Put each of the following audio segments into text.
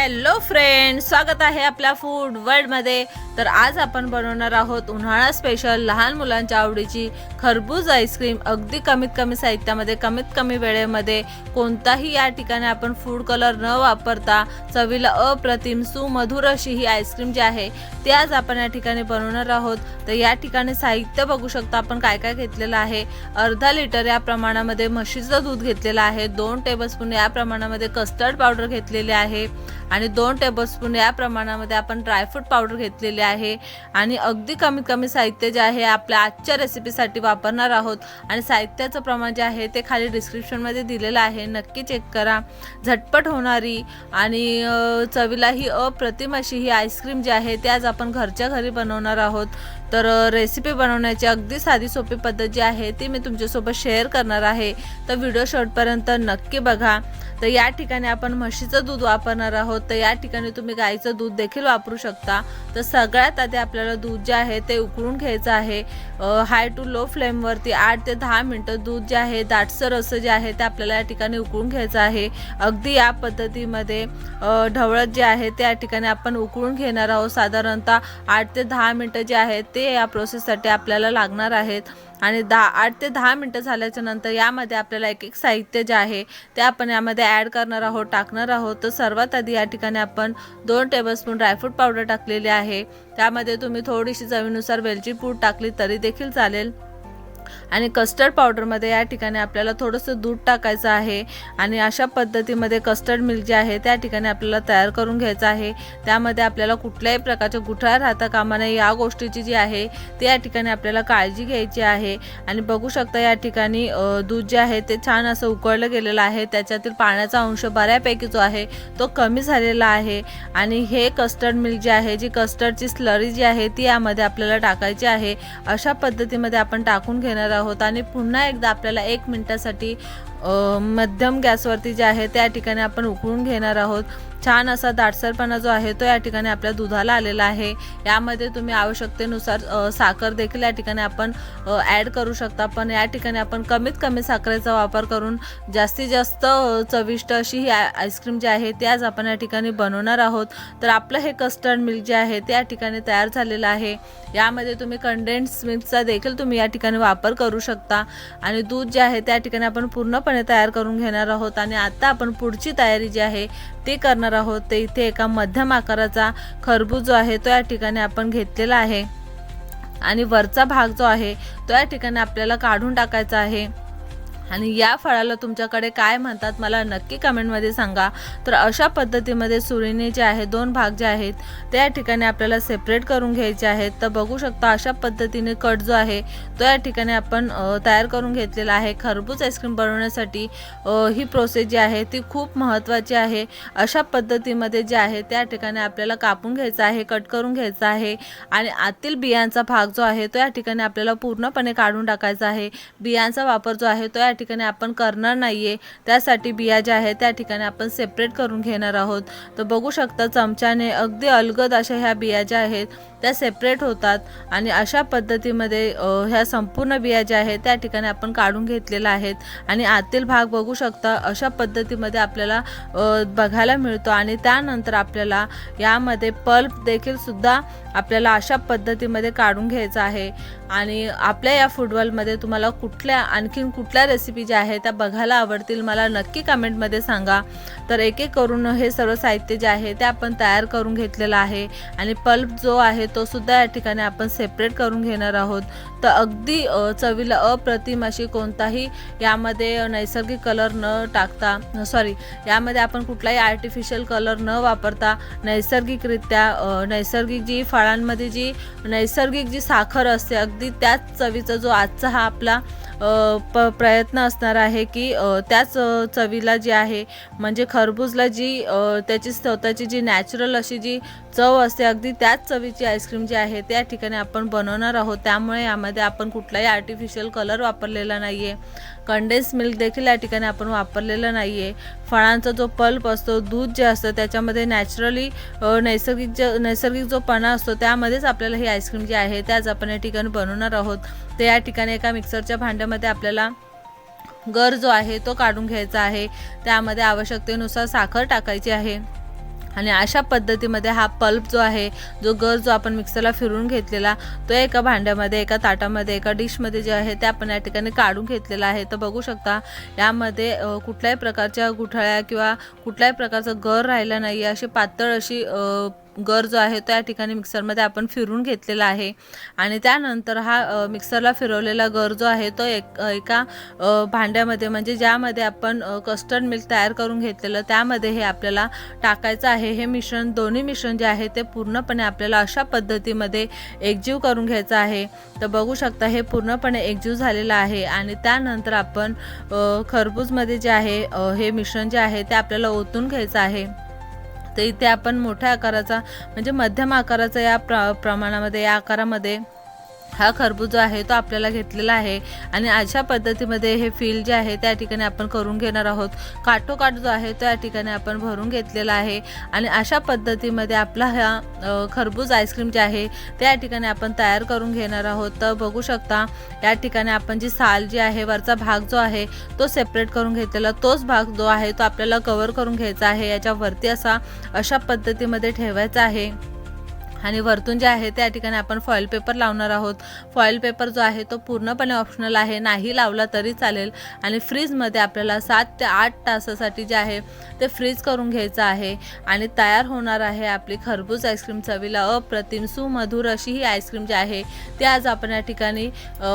Hello friend स्वागत आहे आपल्या फूड वर्ल्डमध्ये तर आज आपण बनवणार आहोत उन्हाळा स्पेशल लहान मुलांच्या आवडीची खरबूज आईस्क्रीम अगदी कमीत कमी साहित्यामध्ये कमीत कमी वेळेमध्ये कोणताही या ठिकाणी आपण फूड कलर न वापरता चवीला अप्रतिम सुमधुर अशी ही आईस्क्रीम जी आहे ती आज आपण या ठिकाणी बनवणार आहोत. तर या ठिकाणी साहित्य बघू शकता आपण काय काय घेतलेलं आहे. अर्धा लिटर या प्रमाणामध्ये म्हशीचं दूध घेतलेलं आहे. दोन टेबलस्पून या प्रमाणामध्ये कस्टर्ड पावडर घेतलेली आहे. आणि दोन टेबलस्पून या प्रमाणामध्ये आपण ड्रायफ्रूट पावडर घेतलेली आहे. आणि अगदी कमीत कमी साहित्य जे आहे आपल्या आजच्या रेसिपीसाठी वापरणार आहोत. आणि साहित्याचं प्रमाण जे आहे ते खाली डिस्क्रिप्शनमध्ये दिलेलं आहे. नक्की चेक करा. झटपट होणारी आणि चवीला चवीलाही अप्रतिम अशी ही आईस्क्रीम जी आहे ते आज आपण घरच्या घरी बनवणार आहोत. तर रेसिपी बनवण्याची अगदी साधी सोपी पद्धत जी आहे ती मी तुमच्यासोबत शेअर करणार आहे. तर व्हिडिओ शॉर्टपर्यंत नक्की बघा. तर या ठिकाणी आपण म्हशीचं दूध वापरणार आहोत. तर या ठिकाणी तुम्ही गाईचं दूध देखील वापरू शकता. तर सगळ्यात आधी आपल्याला दूध जे आहे ते उकळून घ्यायचं आहे. हाय टू लो फ्लेमवरती आठ ते दहा मिनटं दूध जे आहे दाटसर असं जे आहे ते आपल्याला या ठिकाणी उकळून घ्यायचं आहे. अगदी या पद्धतीमध्ये ढवळत जे आहे ते या ठिकाणी आपण उकळून घेणार आहोत. साधारणतः आठ ते दहा मिनटं जे आहेत ते ते या प्रोसेससाठी आपल्याला लागणार आहेत. आणि दहा आठ ते दहा मिनटं झाल्याच्यानंतर यामध्ये आपल्याला एक एक साहित्य जे आहे ते आपण यामध्ये ॲड करणार आहोत टाकणार आहोत. तर सर्वात आधी या ठिकाणी आपण दोन टेबलस्पून ड्रायफ्रूट पावडर टाकलेली आहे. त्यामध्ये तुम्ही थोडीशी चवीनुसार वेलची पूड टाकली तरी देखील चालेल. आणि कस्टर्ड पावडरमध्ये या ठिकाणी आपल्याला थोडंसं दूध टाकायचं आहे. आणि अशा पद्धतीमध्ये कस्टर्ड मिल्क जे आहे त्या ठिकाणी आपल्याला तयार करून घ्यायचं आहे. त्यामध्ये आपल्याला कुठल्याही प्रकारच्या गुठळ्या राहता कामा नये. या गोष्टीची जी आहे ती या ठिकाणी आपल्याला काळजी घ्यायची आहे. आणि बघू शकता या ठिकाणी दूध जे आहे ते छान असं उकळलं गेलेलं आहे. त्याच्यातील पाण्याचा अंश बऱ्यापैकी जो आहे तो कमी झालेला आहे. आणि हे कस्टर्ड मिल्क जे आहे जी कस्टर्डची स्लरी जी आहे ती यामध्ये आपल्याला टाकायची आहे. अशा पद्धतीमध्ये आपण टाकून घेणार आहोत आणि पुन्हा एकदा आपल्याला एक मिनटासाठी मध्यम गॅसवरती जे आहे त्या ठिकाणी आपण उकळून घेणार आहोत. छान असा दाटसरपणा जो आहे तो या ठिकाणी आपल्या दुधाला आलेला आहे. यामध्ये तुम्ही आवश्यकतेनुसार साखर देखील या ठिकाणी आपण ॲड करू शकता. पण या ठिकाणी आपण कमीत कमी साखरेचा वापर करून जास्तीत जास्त चविष्ट अशी ही आईस्क्रीम जी आहे ती आज आपण या ठिकाणी बनवणार आहोत. तर आपलं हे कस्टर्ड मिल्क जे आहे ते या ठिकाणी तयार झालेलं आहे. यामध्ये तुम्ही कंडेन्स मिल्कचा देखील तुम्ही या ठिकाणी वापर करू शकता. आणि दूध जे आहे त्या ठिकाणी आपण पूर्णपणे तयार करून घेणार आहोत. आणि आता आपण पुढची तयारी जी आहे ती करणार आहोत. ते इथे एका मध्यम आकाराचा खरबूज जो आहे तो या ठिकाणी आपण घेतलेला आहे. आणि वरचा भाग जो आहे तो या ठिकाणी आपल्याला काढून टाकायचा आहे. आणि या फळाला तुमच्याकडे काय म्हणतात मला नक्की कमेंटमध्ये सांगा. तर अशा पद्धतीमध्ये सुरीने जे आहे दोन भाग जे आहेत त्या ठिकाणी आपल्याला सेपरेट करून घ्यायचे आहेत. तर बघू शकता अशा पद्धतीने कट जो आहे तो या ठिकाणी आपण तयार करून घेतलेला आहे. खरबूज आईस्क्रीम बनवण्यासाठी ही प्रोसेस जी आहे ती खूप महत्त्वाची आहे. अशा पद्धतीमध्ये जे आहे त्या ठिकाणी आपल्याला कापून घ्यायचं आहे कट करून घ्यायचं आहे. आणि आतील बियांचा भाग जो आहे तो या ठिकाणी आपल्याला पूर्णपणे काढून टाकायचा आहे. बियांचा वापर जो आहे तो या ठिकाणी आपण करणार नाही आहे त्यासाठी बिया ज्या आहेत त्या ठिकाणी आपण सेपरेट करून घेणार आहोत. तर बघू शकता चमच्याने अगदी अलगद अशा ह्या बिया ज्या आहेत त्या सेपरेट होतात. आणि अशा पद्धतीमध्ये ह्या संपूर्ण बिया ज्या आहेत त्या ठिकाणी आपण काढून घेतलेल्या आहेत. आणि आतील भाग बघू शकता अशा पद्धतीमध्ये आपल्याला बघायला मिळतो. आणि त्यानंतर आपल्याला यामध्ये पल्प देखील सुद्धा आपल्याला अशा पद्धतीमध्ये काढून घ्यायचं आहे. आणि आपल्या या फुटबॉलमध्ये तुम्हाला कुठल्या आणखीन कुठल्या रेसिपी ज्या आहेत त्या बघायला आवडतील. मला नक्की कमेंटमध्ये सांगा. तर एक एक करून हे सर्व साहित्य जे आहे ते आपण तयार करून घेतलेलं आहे. आणि पल्प जो आहे तो सुद्धा या ठिकाणी आपण सेपरेट करून घेणार आहोत. तर अगदी चवीला अप्रतिम अशी कोणताही यामध्ये नैसर्गिक कलर न टाकता सॉरी यामध्ये आपण कुठलाही आर्टिफिशियल कलर न वापरता नैसर्गिकरित्या नैसर्गिक जी फळांमध्ये जी नैसर्गिक जी साखर असते अगदी त्याच चवीचा जो आजचा हा आपला प प्रयत्न असणार आहे की त्याच चवीला जी आहे म्हणजे खरबूजला जी त्याची स्वतःची जी नॅचरल अशी जी चव असते अगदी त्याच चवीची आईस्क्रीम जी आहे त्या ठिकाणी आपण बनवणार आहोत. त्यामुळे यामध्ये आपण कुठलाही आर्टिफिशियल कलर वापरलेला नाही आहे कंडेन्स मिल्क देखील या ठिकाणी आपण वापरलेलं नाही आहे फळांचा जो पल्प असतो दूध जे असतं त्याच्यामध्ये नॅचरली नैसर्गिक जे नैसर्गिक जो पणा असतो त्यामध्येच आपल्याला ही आईस्क्रीम जी आहे त्याच आपण या ठिकाणी बनवणार आहोत. ते या ठिकाणी एका मिक्सरच्या भांड्यामध्ये आपल्याला गर जो आहे तो काढून घ्यायचा आहे. त्यामध्ये आवश्यकतेनुसार साखर टाकायची आहे. आणि अशा पद्धतीमध्ये हा पल्प जो आहे जो गर जो आपण मिक्सरला फिरून घेतलेला तो एका भांड्यामध्ये एका ताटामध्ये एका डिशमध्ये जे आहे ते आपण या ठिकाणी काढून घेतलेला आहे. तर बघू शकता यामध्ये कुठल्याही प्रकारच्या गुठळ्या किंवा कुठल्याही प्रकारचं गर राहिला नाही अशी पातळ अशी गर जो आहे तो या ठिकाणी मिक्सरमध्ये आपण फिरून घेतलेला आहे. आणि त्यानंतर हा मिक्सरला फिरवलेला गर जो आहे तो एक एका भांड्यामध्ये म्हणजे ज्यामध्ये आपण कस्टर्ड मिल्क तयार करून घेतलेलं त्यामध्ये हे आपल्याला टाकायचं आहे. हे मिश्रण दोन्ही मिश्रण जे आहे ते पूर्णपणे आपल्याला अशा पद्धतीमध्ये एकजीव करून घ्यायचं आहे. तर बघू शकता हे पूर्णपणे एकजीव झालेलं आहे. आणि त्यानंतर आपण खरबूजमध्ये जे आहे हे मिश्रण जे आहे ते आपल्याला ओतून घ्यायचं आहे. तर इथे आपण मोठ्या आकाराचा म्हणजे मध्यम आकाराचा या प्र प्रमाणामध्ये या आकारामध्ये हा खरबूज आहे तो आपल्याला घेतलेला आहे. आणि अशा पद्धतीमध्ये हे फील जे आहे त्या ठिकाणी आपण करून घेणार आहोत. काठोकाठ जो आहे तो या ठिकाणी आपण भरून घेतलेला आहे. आणि अशा पद्धतीमध्ये आपला हा खरबूज आईस्क्रीम जे आहे त्या ठिकाणी आपण तयार करून घेणार आहोत. तर बघू शकता या ठिकाणी आपण जी साल जी आहे वरचा भाग जो आहे तो सेपरेट करून घेतलेला. तोच भाग जो आहे तो आपल्याला कवर करून घ्यायचा आहे. याच्यावरती असा अशा पद्धतीमध्ये ठेवायचा आहे. आणि वरतून जे आहे त्या ठिकाणी आपण फॉईल पेपर लावणार आहोत. फॉईल पेपर जो आहे तो पूर्णपणे ऑप्शनल आहे. नाही लावला तरी चालेल. आणि फ्रीजमध्ये आपल्याला सात ते आठ तासासाठी जे आहे ते फ्रीज करून घ्यायचं आहे. आणि तयार होणार आहे आपली खरबूज आईस्क्रीम चवीला अप्रतिम सुमधुर अशी ही आईस्क्रीम जी आहे ती आज आपण या ठिकाणी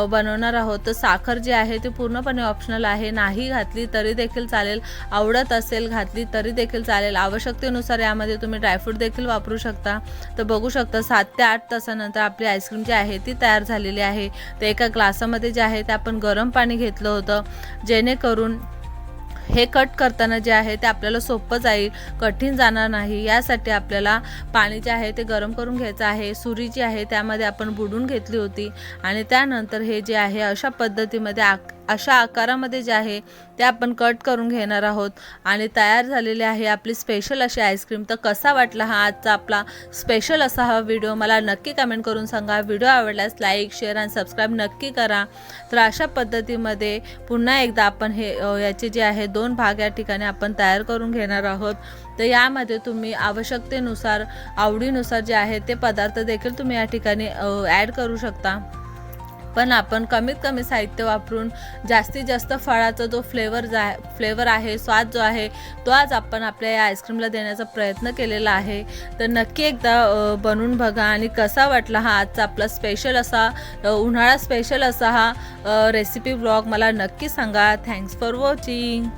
बनवणार आहोत. तर साखर जी आहे ती पूर्णपणे ऑप्शनल आहे. नाही घातली तरी देखील चालेल. आवडत असेल घातली तरी देखील चालेल. आवश्यकतेनुसार यामध्ये तुम्ही ड्रायफ्रूट देखील वापरू शकता. तर बघू शकता. सात ते आठ तासानंतर आपली आईस्क्रीम जी आहे ती तयार झालेली आहे. तर एका ग्लासामध्ये जे आहे ते आपण गरम पाणी घेतलं होतं. जेणेकरून हे कट करताना जे आहे ते आपल्याला सोपं जाईल कठीण जाणार नाही. यासाठी आपल्याला पाणी जे आहे ते गरम करून घ्यायचं आहे. सुरी जी आहे त्यामध्ये आपण बुडून घेतली होती. आणि त्यानंतर हे जे आहे अशा पद्धतीमध्ये आक अशा आकारामध्ये जे आहे ते आपण कट करून घेणार आहोत. आणि तयार झालेली आहे आपली स्पेशल अशी आईस्क्रीम तर कसा वाटला हा आजचा आपला स्पेशल असा हा व्हिडिओ मला नक्की कमेंट करून सांगा. व्हिडिओ आवडल्यास लाईक शेअर आणि सबस्क्राईब नक्की करा. तर अशा पद्धतीमध्ये पुन्हा एकदा आपण हे याचे जे आहे दोन भाग या ठिकाणी आपण तयार करून घेणार आहोत. तर यामध्ये तुम्ही आवश्यकतेनुसार आवडीनुसार जे आहे ते पदार्थ देखील तुम्ही या ठिकाणी ॲड करू शकता. पण आपण कमीत कमी साहित्य वापरून जास्तीत जास्त फळाचा जो फ्लेवर जा फ्लेवर आहे स्वाद जो आहे तो आज आपण आपल्या या आईस्क्रीमला देण्याचा प्रयत्न केलेला आहे. तर नक्की एकदा बनवून बघा आणि कसा वाटला हा आजचा आपला स्पेशल असा उन्हाळा स्पेशल असा हा रेसिपी ब्लॉग मला नक्की सांगा. Thanks for watching